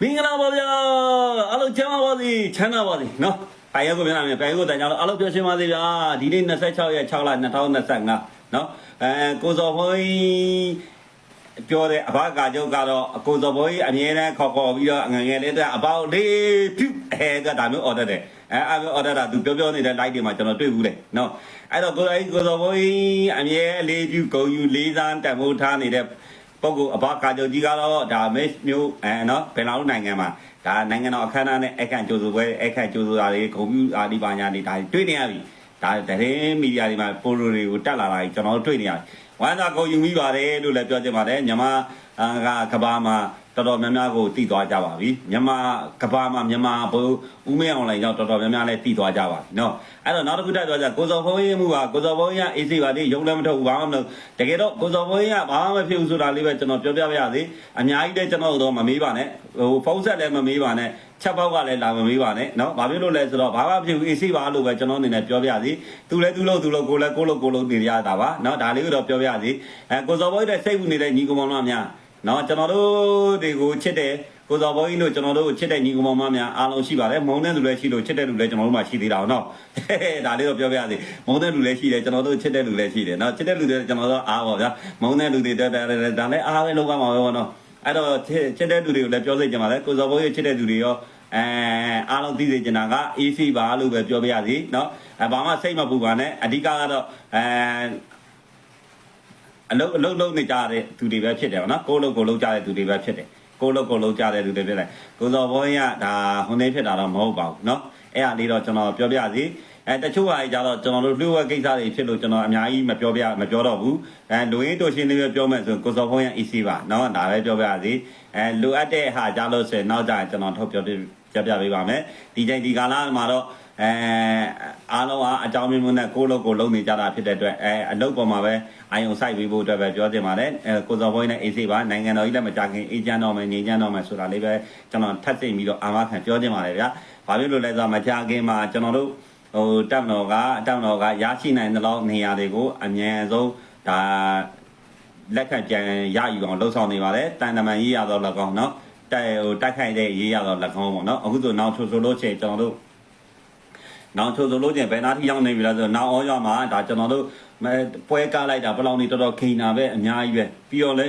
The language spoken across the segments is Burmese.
မင်္ဂလာပါဗျာအားလုံးချမ်းသာပါစေချမ်းသာပါစေနော်ပိုင်ရုပ်ကိုပြန်လာမယ်ပိုင်ရုပ်ကိုတန်ကြတော့အားလုံးပြောရှင်းပါစေဗျာဒီနေ့26ရက်6လ2025နော်အဲကိုစော်ဘွေးပြောတဲ့အဘကာကျုပ်ကတော့ကိုစော်ဘွေးအမြဲတမ်းခေါ်ခေါ်ပြီးတော့ငငယ်လေးတဲ့အပေါက်လေးဖြူအဲကဒါမျိုး order တယ်အဲအဲ order တာသူပြောပြောနေတဲ့ light တွေမှာကျွန်တော်တွေ့ဘူးလေနော်အဲ့တော့ကိုအဲ့ကိုစော်ဘွေးအမြဲအလေးပြုဂုံယူလေးစားတန်ဖိုးထားနေတဲ့ ပုဂ္ဂိုလ်အဘကာချုပ်ကြီးကတော့ဒါမစ်မျိုးအဲနော်ဘယ်လောက်နိုင်ငံမှာဒါနိုင်ငံတော်အခမ်းအနားနဲ့အခန့်ကြိုးဆိုပွဲအခန့်ကြိုးဆိုတာတွေဂုဏ်ပြုအာဒီပါညာတွေဒါတွေတွေ့နေရပြီဒါသတင်းမီဒီယာတွေမှာပိုလိုတွေကိုတက်လာတာကြီးကျွန်တော်တို့တွေ့နေရတယ်ဝမ်းသာကုန်ယူမိပါတယ်လို့လည်းပြောချင်ပါတယ်မြန်မာကကဘာမှာ တော်တော်များများကိုတည်သွားကြပါပြီမြန်မာကဘာမှာမြန်မာဘိုးဦးမင်းအောင်လိုင်းကြောင့်တော်တော်များများလည်းတည်သွားကြပါပြီเนาะအဲ့တော့နောက်တစ်ခုတက်သွားကြကိုစော်ဖုံးရေးမှုကကိုစော်ဖုံးရအေးစီပါလေရုံလည်းမထုတ်ဘူးဘာမှမလုပ်တကယ်တော့ကိုစော်ဖုံးရဘာမှမဖြစ်ဘူးဆိုတာလေးပဲကျွန်တော်ပြောပြပါရစေအများကြီးလည်းကျွန်တော်တို့မမေးပါနဲ့ဟိုဖုန်းဆက်လည်းမမေးပါနဲ့ချက်ပေါက်ကလည်းလာမမေးပါနဲ့เนาะဘာဖြစ်လို့လဲဆိုတော့ဘာမှမဖြစ်ဘူးအေးစီပါလို့ပဲကျွန်တော်အနေနဲ့ပြောပြစီသူလည်းသူလို့သူလို့ကိုလည်းကိုလို့ကိုလို့နေရတာပါเนาะဒါလေးကိုတော့ပြောပြစီအဲကိုစော်ဖုံးရဲ့စိတ်ဝင်နေတဲ့ညီကောင်မောင်များ နော်ကျွန်တော်တို့တွေကိုချစ်တဲ့ကိုစော်ဘောကြီးတို့ကျွန်တော်တို့ကိုချစ်တဲ့ညီကောင်မောင်မများအားလုံးရှိပါတယ်မုံတဲ့လူလည်းရှိလို့ချစ်တဲ့လူလည်းကျွန်တော်တို့မှရှိသေးတာနော်ဒါလေးတော့ပြောပြရစီမုံတဲ့လူလည်းရှိတယ်ကျွန်တော်တို့ချစ်တဲ့လူလည်းရှိတယ်နော်ချစ်တဲ့လူတွေကျွန်တော်တို့အားပါဗျာမုံတဲ့လူတွေတက်တယ်ဒါလည်းအားပဲလုံးဝမှာပဲပေါ့နော်အဲ့တော့ချစ်တဲ့လူတွေကိုလည်းပြောစိတ်ကြပါလေကိုစော်ဘောကြီးချစ်တဲ့လူတွေရောအဲအားလုံးသိစေချင်တာက AC ပါလို့ပဲပြောပြရစီเนาะအဲဘာမှစိတ်မပူပါနဲ့အဓိကကတော့အဲ အလုံးအလုံးလုံးနေကြတဲ့သူတွေပဲဖြစ်တယ်ဗောနော်ကိုလုံးကိုလုံးကြတဲ့သူတွေပဲဖြစ်တယ်ကိုလုံးကိုလုံးကြတဲ့သူတွေဖြစ်တယ်ကိုစော်ဘောရဒါဟိုနေဖြစ်တာတော့မဟုတ်ပါဘူးเนาะအဲ့ဒါလေးတော့ကျွန်တော်ပြောပြစီအဲတချို့ဟာကြတော့ကျွန်တော်တို့လူဝဲကိစ္စတွေဖြစ်လို့ကျွန်တော်အများကြီးမပြောပြမပြောတော့ဘူးအဲလူရင်းတို့ရှင်းလေးပဲပြောမယ်ဆိုကိုစော်ဘောရ EC ပါเนาะဒါပဲပြောပြစီအဲလိုအပ်တဲ့ဟာကြလို့ဆိုရင်နောက်ကြရင်ကျွန်တော်ထုတ်ပြော ပြပြပြပေးပါမယ်ဒီချိန်ဒီကာလမှာတော့အဲအားလုံးကအကြောင်းမျိုးမျိုးနဲ့ကိုလုံးကိုလုံးနေကြတာဖြစ်တဲ့အတွက်အဲအလုပ်ပေါ်မှာပဲအာယုံစိုက်ပေးဖို့အတွက်ပဲပြောချင်ပါတယ်အဲကိုစော်ဘွိုင်းနဲ့အေးစေးပါနိုင်ငံတော်ကြီးလည်းမကြခင်အေးချမ်းတော်မယ်ငြိမ်းချမ်းတော်မယ်ဆိုတာလေးပဲကျွန်တော်ထပ်သိပြီးတော့အာမခံပြောချင်ပါတယ်ဗျာဘာဖြစ်လို့လဲဆိုတော့မကြခင်မှာကျွန်တော်တို့ဟိုတပ်မတော်ကတပ်မတော်ကရရှိနိုင်တဲ့လောက်နေရာတွေကိုအမြန်ဆုံးဒါလက်ခံပြန်ရယူအောင်လှုပ်ဆောင်နေပါတယ်တန်တမန်ရေးရတော့၎င်းเนาะ တိုက်ဟိုတိုက်ခိုက်တဲ့ရေးရတော့၎င်းပေါ့နော်အခုဆိုနောက်ဆိုဆိုလို့ချင်းကျွန်တော်တို့နောက်ဆိုဆိုလို့ချင်းဘယ်နာထိရောက်နေပြီလားဆိုတော့နောက်အောရောက်မှာဒါကျွန်တော်တို့ပွဲကားလိုက်တာဘယ်လောက်နေတော်တော်ခိန်တာပဲအများကြီးပဲပြီးတော့လဲ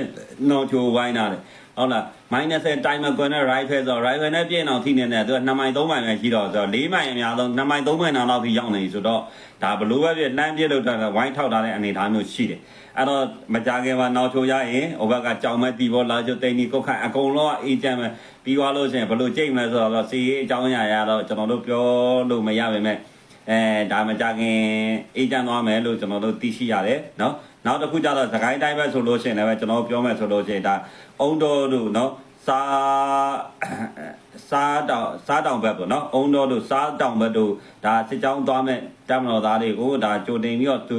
နောက်ချိုဝိုင်းတာလေ ဟုတ်လား minus တိုင်းမကွန်နဲ့ rifle ဆိုတော့ rifle နဲ့ပြည့်အောင်ထိနေတဲ့သူက2မိုင်3မိုင်ပဲရှိတော့ဆိုတော့4မိုင်အများဆုံး2မိုင်3မိုင်နောက်ထိရောက်နေပြီဆိုတော့ဒါဘလို့ပဲပြလှမ်းပြည့်လို့ထားတာဝိုင်းထောက်ထားတဲ့အနေအထားမျိုးရှိတယ်အဲ့တော့မကြခင်မှာနောက်ချိုရရင်ဟိုဘက်ကကြောင်မဲ့တီဘောလာချိုတိန်နီကုတ်ခိုင်အကုန်လုံးကအေးချမ်းပဲပြီးသွားလို့ရှိရင်ဘလို့ကြိတ်မလဲဆိုတော့စီရေးအကြောင်းအရာရတော့ကျွန်တော်တို့ပြောလို့မရပါနဲ့ အဲဒါမကြခင်အေးတန်းသွားမယ်လို့ကျွန်တော်တို့သိရှိရတယ်နော်နောက်တစ်ခုကျတော့သခိုင်းတိုင်းပဲဆိုလို့ရှိရင်လည်းကျွန်တော်ပြောမယ်ဆိုလို့ရှိရင်ဒါအုံတော်တို့နော်စာစာတောင်စာတောင်ဘက်ပေါ့နော်အုံတော်တို့စာတောင်ဘက်တို့ဒါစစ်ကြောင်းသွားမဲ့တမတော်သားတွေကိုဒါကြိုတင်ပြီးတော့သူ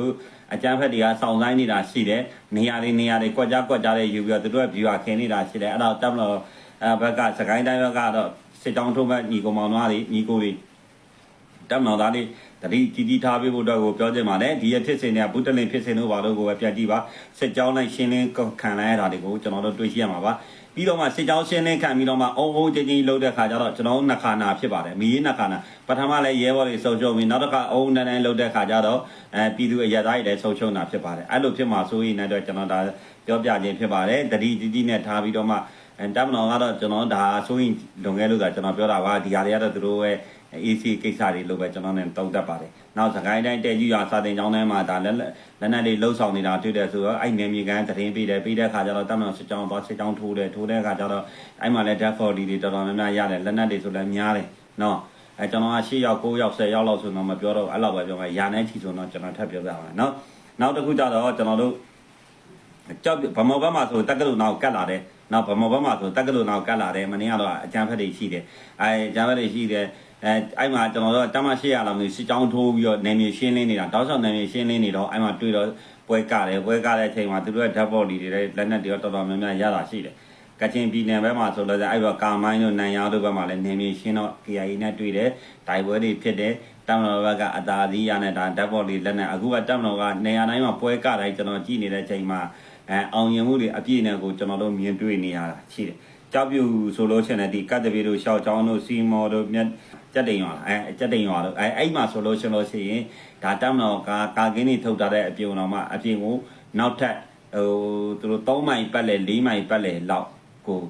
အကြမ်းဖက်တွေကစောင့်ဆိုင်နေတာရှိတယ်နေရာတွေနေရာတွေကွက်ကြားကွက်ကြားတွေယူပြီးတော့သူတို့ရဲ့ view ကခင်းနေတာရှိတယ်အဲ့တော့တမတော်ဘက်ကစကိုင်းတိုင်းဘက်ကတော့စစ်တောင်းထုံးဘက်ညီကောင်မောင်သားတွေညီကိုတွေ တမတော်သားတွေတတိတီတီထားပေးဖို့အတွက်ကိုပြောချင်ပါတယ်ဒီရဖြစ်စဉ်တွေကဘူးတလင်ဖြစ်စဉ်တို့ဘာလို့ကိုပဲပြတ်ကြည့်ပါစစ်ကြောင်းလိုက်ရှင်းလင်းခံလိုက်ရတာတွေကိုကျွန်တော်တို့တွေ့ရှိရမှာပါပြီးတော့မှစစ်ကြောင်းရှင်းလင်းခံပြီးတော့မှအုံအုံချင်းချင်းလှုပ်တဲ့ခါကျတော့ကျွန်တော်နှစ်ခါနာဖြစ်ပါတယ်မီးရေးနှစ်ခါနာပထမလည်းရဲဘော်တွေစုံချုံပြီးနောက်တစ်ခါအုံတန်းတန်းလှုပ်တဲ့ခါကျတော့အဲပြည်သူအရသားတွေလည်းစုံချုံတာဖြစ်ပါတယ်အဲ့လိုဖြစ်မှာဆိုရင်လည်းကျွန်တော်ဒါပြောပြခြင်းဖြစ်ပါတယ်တတိတီတီနဲ့ထားပြီးတော့မှအဲတမန်တော်ကတော့ကျွန်တော်ဒါဆိုရင်လွန်ခဲ့လို့သာကျွန်တော်ပြောတာပါဒီဟာတွေကတော့သူတို့ရဲ့ AC ကိစ္စတွေလို့ပဲကျွန်တော်နဲ့တုံးတက်ပါတယ်။နောက်စကိုင်းတိုင်းတဲကြီးရွာစာတင်ကျောင်းထဲမှာဒါလက်လက်နက်တွေလှုပ်ဆောင်နေတာတွေ့တယ်ဆိုတော့အဲ့နေမြေကန်တရင်ပေးတယ်ပေးတဲ့ခါကျတော့တမန်တော်စစ်ကြောင်းသွားစစ်ကြောင်းထိုးတယ်ထိုးတဲ့ခါကျတော့အဲ့မှာလည်း death body တွေတော်တော်များများရတယ်လက်နက်တွေဆိုလည်းများတယ်နော်အဲကျွန်တော်က10ယောက်9ယောက်10ယောက်လောက်ဆိုတော့မပြောတော့အဲ့လောက်ပဲပြောမှာရာနဲ့ချီဆိုတော့ကျွန်တော်ထပ်ပြောပြပါမယ်နော်နောက်တစ်ခုကျတော့ကျွန်တော်တို့ကြောက်ဗမောဘက်မှာဆိုတက်ကလူနောက်ကတ်လာတယ်နောက်ဗမောဘက်မှာဆိုတက်ကလူနောက်ကတ်လာတယ်မင်းကတော့အကြံဖက်တွေရှိတယ်အဲအကြံဖက်တွေရှိတယ် အဲအဲ့မှာကျွန်တော်တို့တမ800လောက်မျိုးစစ်ကြောင်းထိုးပြီးတော့နေမြေရှင်းလင်းနေတာတောက်လျှောက်နေမြေရှင်းလင်းနေတော့အဲ့မှာတွေ့တော့ပွဲကတယ်ပွဲကတဲ့အချိန်မှာသူတို့ရဲ့ dead body တွေလက်နက်တွေတော်တော်များများရတာရှိတယ်ကချင်ပြည်နယ်ဘက်မှာဆိုတော့အဲ့ဘက်ကာမိုင်းတို့နန်ရောင်တို့ဘက်မှာလည်းနေမြေရှင်းတော့ KIA နဲ့တွေ့တယ်တိုင်ပွဲတွေဖြစ်တယ်တမတော်ဘက်ကအသာသီးရနဲ့ဒါ dead body လက်နက်အခုကတမတော်ကနေရာတိုင်းမှာပွဲကတိုင်းကျွန်တော်ကြည့်နေတဲ့အချိန်မှာအဲအောင်ရင်မှုတွေအပြည့်နဲ့ကိုကျွန်တော်တို့မြင်တွေ့နေရတာရှိတယ် ကြောက်ပြူဆိုလို့ရှိရင်လည်းဒီကတ်တပီတို့ရှောက်ချောင်းတို့စီမော်တို့မြတ်ကြက်တိန်ရွာလားအဲကြက်တိန်ရွာတို့အဲအဲ့မှာဆိုလို့ရှိရင်လို့ရှိရင်ဒါတောင်းတော့ကာကာကင်းနေထုတ်ထားတဲ့အပြုံတော်မှာအပြင်ကိုနောက်ထပ်ဟိုသူတို့3မိုင်ပတ်လဲ4မိုင်ပတ်လဲလောက်ကို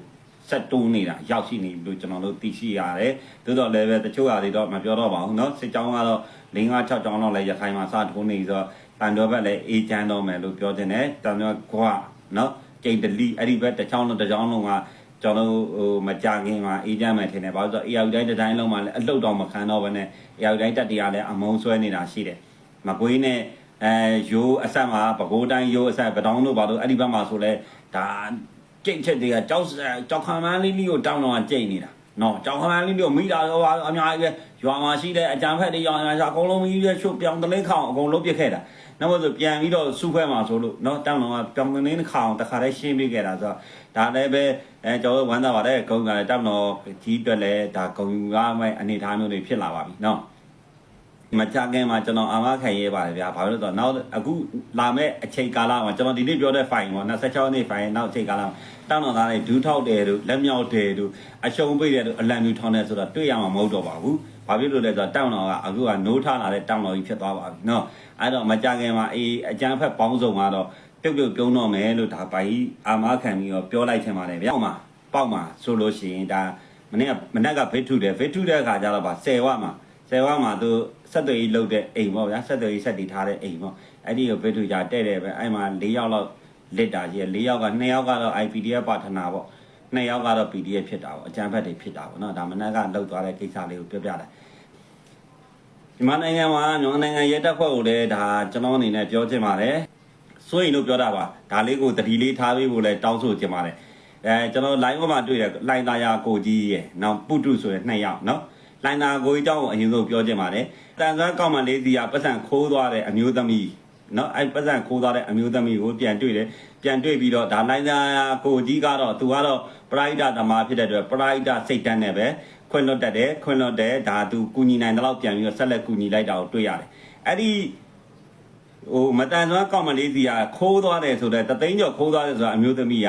ဆက်တိုးနေတာရောက်ရှိနေပြီလို့ကျွန်တော်တို့သိရှိရတယ်။သို့တော့လည်းပဲတချို့ဟာတွေတော့မပြောတော့ပါဘူးเนาะစစ်ကြောင်းကတော့၄၅၆ကြောင်းလောက်လည်းရခိုင်မှာစထိုးနေဆိုတော့တန်တော်ဘက်လည်းအေးချမ်းတော့မယ်လို့ပြောတင်တယ်။တန်တော်ကွာเนาะကျိန်တလီအဲ့ဒီဘက်တစ်ချောင်းလုံးတစ်ချောင်းလုံးက ကျွန်တော်တို့ဟိုမကြခင်မှာအေးချမ်းမယ်ထင်တယ်။ဘာလို့ဆိုတော့ AR တိုင်းတစ်တိုင်းလုံးမှာလည်းအလုတ်တော့မခံတော့ဘဲနဲ့ AR တိုင်းတက်တရားလည်းအမုံဆွဲနေတာရှိတယ်။မကွေးနဲ့အဲရိုးအဆက်မှာပဲခူးတိုင်းရိုးအဆက်ပတောင်းတို့ဘာလို့အဲ့ဒီဘက်မှာဆိုလဲဒါကြိတ်ချက်တွေကကြောက်ကြောက်ခံမန်းလေးလေးကိုတောင်းတော့ကြိတ်နေတာနော်ကြောက်ခံမန်းလေးလေးကိုမိတာတော့အများကြီးပဲရွာမှာရှိတဲ့အကြံဖက်တွေရောင်ရအကုန်လုံးကြီးပဲချုပ်ပြောင်းတလင်းခေါအောင်အကုန်လုံးပြစ်ခဲ့တာ နောက်ဆိုပြန်ပြီးတော့စုခွဲမှာဆိုလို့နော်တောင်းတော့ပြောင်းတလင်းခေါအောင်တခါတည်းရှင်းပြခဲ့တာဆိုတော့ဒါလည်းပဲအဲကျွန်တော်ဝမ်းသာပါတယ်ဂုံကလည်းတောင်းတော့ကြီးအတွက်လည်းဒါဂုံရမယ့်အနေအထားမျိုးတွေဖြစ်လာပါပြီနော် မကြခင်မှာကျွန်တော်အာမခံရေးပါတယ်ဗျာဘာလို့လဲဆိုတော့နောက်အခုလာမဲ့အချိန်ကာလမှာကျွန်တော်ဒီနေ့ပြောတဲ့ file ပေါ့26နှစ် file နောက်အချိန်ကာလမှာတောင်းတော်သားတွေဒူးထောက်တယ်တို့လက်မြောက်တယ်တို့အရှုံးပိတ်တယ်တို့အလံမျိုးထောင်းတယ်ဆိုတော့တွေ့ရမှာမဟုတ်တော့ပါဘူးဘာဖြစ်လို့လဲဆိုတော့တောင်းတော်ကအခုကနိုးထားလာတဲ့တောင်းတော်ကြီးဖြစ်သွားပါပြီเนาะအဲ့တော့မကြခင်မှာအေးအကြမ်းဖက်ပေါင်းစုံကတော့ပြုတ်ပြုတ်ပြုံးတော့မယ်လို့ဒါပိုင်အာမခံပြီးတော့ပြောလိုက်ချင်ပါတယ်ဗျာပေါ့မှာပေါ့မှာဆိုလို့ရှိရင်ဒါမနေ့ကမနေ့ကဗစ်ထုတယ်ဗစ်ထုတဲ့အခါကျတော့ဗာ10ဝမှာ 10ဝမှာသူဆက်သွယ်ရေးလုပ်တဲ့အိမ်ပေါ့ဗျာဆက်သွယ်ရေးဆက်တည်ထားတဲ့အိမ်ပေါ့အဲ့ဒီကိုဗစ်ထုကြတဲ့တယ်ပဲအဲ့မှာ၄ယောက်လောက်လစ်တာကြီး၄ယောက်က2ယောက်ကတော့ IPDF ပါထနာပေါ့2ယောက်ကတော့ PDF ဖြစ်တာပေါ့အကြမ်းဖက်တွေဖြစ်တာပေါ့နော်ဒါမနက်ကလောက်သွားတဲ့ကိစ္စလေးကိုပြောပြတယ်မြန်မာနိုင်ငံမှာမြန်မာနိုင်ငံရဲတပ်ဖွဲ့ကိုလည်းဒါကျွန်တော်အနေနဲ့ပြောချင်ပါတယ်စိုးရင်လို့ပြောတာပါဒါလေးကိုတတိလေးထားပေးဖို့လည်းတောင်းဆိုချင်ပါတယ်အဲကျွန်တော် line ပေါ်မှာတွေ့တယ်လိုင်သားယာကိုကြီးရဲ့နောက်ပုတုဆိုတဲ့နှစ်ယောက်နော် လိုင်သားကိုကြီးအကြောင်းကိုအရင်ဆုံးပြောချင်ပါတယ်တန်ဆွမ်းကောက်မှလေးစီကပတ်စံခိုးသွားတဲ့အမျိုးသမီးနော်အဲ့ပတ်စံခိုးသွားတဲ့အမျိုးသမီးကိုပြန်တွေ့တယ်ပြန်တွေ့ပြီးတော့ဒါလိုင်သားယာကိုကြီးကတော့သူကတော့ပရိုက်တာသမားဖြစ်တဲ့အတွက်ပရိုက်တာစိတ်တန်းနဲ့ပဲခွင့်လွတ်တတ်တယ်ခွင့်လွတ်တယ်ဒါသူကူညီနိုင်တဲ့လောက်ပြန်ပြီးတော့ဆက်လက်ကူညီလိုက်တာကိုတွေ့ရတယ်အဲ့ဒီဟိုမတန်စွမ်းကောက်မလေးစီကခိုးသွားတယ်ဆိုတော့တသိန်းကျော်ခိုးသွားတယ်ဆိုတာအမျိုးသမီးက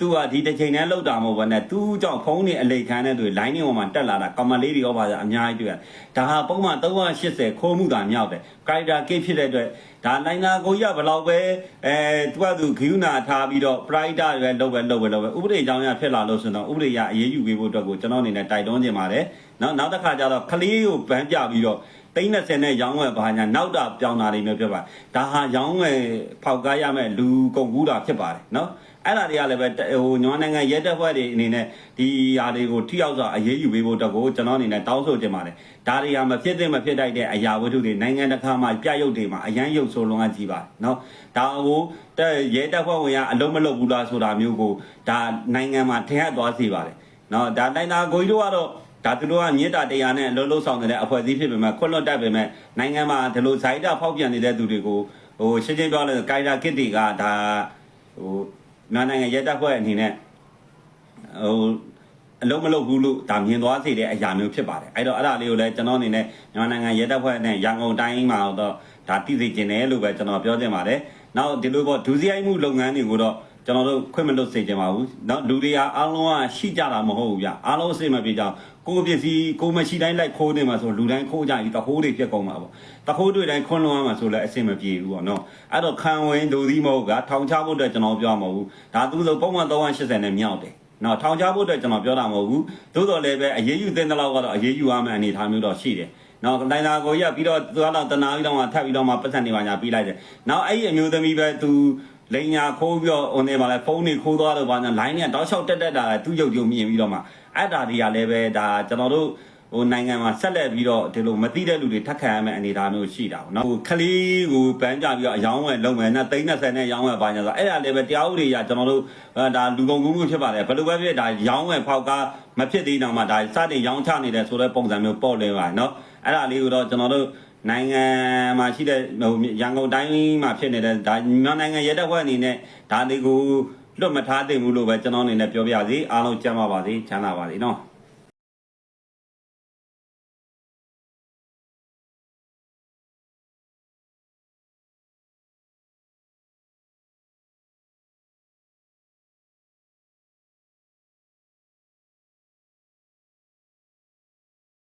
သူကဒီတစ်ချိန်တည်းလောက်တာမဟုတ်ဘဲနဲ့သူကြောင့်ဖုန်းနေအလိတ်ခမ်းတဲ့သူ line တွေပေါ်မှာတက်လာတာကောက်မလေးတွေရောပါအများကြီးတွေ့ရတယ်ဒါဟာပုံမှန်380ခိုးမှုတာမြောက်တယ် character case ဖြစ်တဲ့အတွက်ဒါလိုင်းနာကိုကြီးကဘယ်လောက်ပဲအဲသူကသူဂိူနာထားပြီးတော့ pride တွေပဲလုပ်ပဲလုပ်ပဲလုပ်ပဲဥပဒေကြောင်းရဖြစ်လာလို့ဆိုတော့ဥပဒေရအရေးယူပေးဖို့အတွက်ကိုကျွန်တော်အနေနဲ့တိုက်တွန်းခြင်းပါတယ်နောက်နောက်တစ်ခါကျတော့ကလေးကိုဗန်းပြပြီးတော့ သိန်း30နဲ့ရောင်းဝယ်ပါညာနောက်တာပြောင်းတာတွေမျိုးဖြစ်ပါဒါဟာရောင်းဝယ်ဖောက်ကားရမဲ့လူကုန်ကူးတာဖြစ်ပါတယ်နော်အဲ့ဒါတွေကလည်းပဲဟိုညောနိုင်ငံရဲတပ်ဖွဲ့တွေအနေနဲ့ဒီဟာတွေကိုထိရောက်စွာအရေးယူပေးဖို့အတွက်ကိုကျွန်တော်အနေနဲ့တောင်းဆိုချင်ပါတယ်ဒါတွေဟာမဖြစ်သင့်မဖြစ်တိုက်တဲ့အရာဝတ္ထုတွေနိုင်ငံတကာမှာပြရုပ်တွေမှာအရန်ရုပ်ဆိုးလုံးအကြီးပါနော်ဒါကိုတဲ့ရဲတပ်ဖွဲ့ဝင်ကအလုံးမလုံးဘူးလားဆိုတာမျိုးကိုဒါနိုင်ငံမှာထင်ဟပ်သွားစေပါတယ်နော်ဒါနိုင်တာကိုကြီးတို့ကတော့ ဒါသူတို့ကမြေတာတရားနဲ့အလုံးလုံးဆောင်နေတဲ့အဖွဲ့အစည်းဖြစ်ပေမဲ့ခွတ်လွတ်တတ်ပေမဲ့နိုင်ငံမှာဒီလိုဇိုင်းတာဖောက်ပြန်နေတဲ့သူတွေကိုဟိုရှင်းရှင်းပြောလဲကာယတာကစ်တွေကဒါဟိုမြန်မာနိုင်ငံရဲတပ်ဖွဲ့အနေနဲ့ဟိုအလုံးမလုံးဘူးလို့ဒါမြင်သွားစေတဲ့အရာမျိုးဖြစ်ပါတယ်အဲ့တော့အဲ့ဒါလေးကိုလည်းကျွန်တော်အနေနဲ့မြန်မာနိုင်ငံရဲတပ်ဖွဲ့နဲ့ရန်ကုန်တိုင်းမှာတော့ဒါတည်သိကျင်တယ်လို့ပဲကျွန်တော်ပြောချင်ပါတယ်နောက်ဒီလိုပေါ့ဒုစရိုက်မှုလုပ်ငန်းတွေကိုတော့ကျွန်တော်တို့ခွင့်မလွတ်စေချင်ပါဘူးเนาะလူတွေကအားလုံးကရှိကြတာမဟုတ်ဘူးဗျအားလုံးအစိမ့်မပြေကြအောင် ကိုယ်ပစ္စည်းကိုယ်မရှိတိုင်းလိုက်ခိုးနေမှာဆိုလူတိုင်းခိုးကြပြီတခိုးတွေပြက်ကုန်မှာပေါ့တခိုးတွေတိုင်းခွန်းလွှမ်းမှာဆိုလည်းအစိမ့်မပြေဘူးပေါ့နော်အဲ့တော့ခံဝင်လူသီးမဟုတ်ကထောင်ချဖို့အတွက်ကျွန်တော်ပြောမှာမဟုတ်ဘူးဒါသူဆိုပုံမှန်380နဲ့မြောက်တယ်နော်ထောင်ချဖို့အတွက်ကျွန်တော်ပြောတာမဟုတ်ဘူးသို့တော်လည်းပဲအရေးယူတဲ့လောက်ကတော့အရေးယူရမယ့်အနေအထားမျိုးတော့ရှိတယ်နော်တိုင်တာကိုရပြီးတော့သူကတော့တနာပြီးတော့မှထပ်ပြီးတော့မှပတ်စံနေပါညာပြီးလိုက်တယ်နောက်အဲ့ဒီအမျိုးသမီးပဲသူ လိန်ညာခိုးပြီးတော့ဟိုနေပါလဲဖုန်းတွေခိုးသွားတော့ဘာညာ line နဲ့တောက်လျှောက်တက်တက်တာလဲသူ့ရုပ်ကြုံမြင်ပြီးတော့မှအဲ့ဒါတွေကလည်းပဲဒါကျွန်တော်တို့ဟိုနိုင်ငံမှာဆက်လက်ပြီးတော့ဒီလိုမသိတဲ့လူတွေထပ်ခံရမယ့်အနေအထားမျိုးရှိတာပေါ့နော်ဟိုခလေးကိုပန်းကြပြီးတော့အယောင်းဝယ်လုံးမယ်နဲ့30နဲ့ရောင်းဝယ်ပါညာဆိုအဲ့ဒါလည်းပဲတရားဥပဒေရကျွန်တော်တို့ဒါလူကုန်ကူးမှုဖြစ်ပါတယ်ဘယ်လိုပဲဖြစ်ဒါရောင်းဝယ်ဖောက်ကားမဖြစ်သေးတော့မှဒါစတင်ရောင်းချနေတဲ့ဆိုတဲ့ပုံစံမျိုးပေါ့လဲပါနော်အဲ့ဒါလေးကိုတော့ကျွန်တော်တို့ နိုင်ငံမှာရှိတဲ့ဟိုရန်ကုန်တိုင်းမှာဖြစ်နေတဲ့ဒါမြန်မာနိုင်ငံရဲတပ်ဖွဲ့အနေနဲ့ဒါတွေကိုလွတ်မထားသင့်ဘူးလို့ပဲကျွန်တော်အနေနဲ့ပြောပြစီအားလုံးကြမ်းပါပါစေချမ်းသာပါစေနော်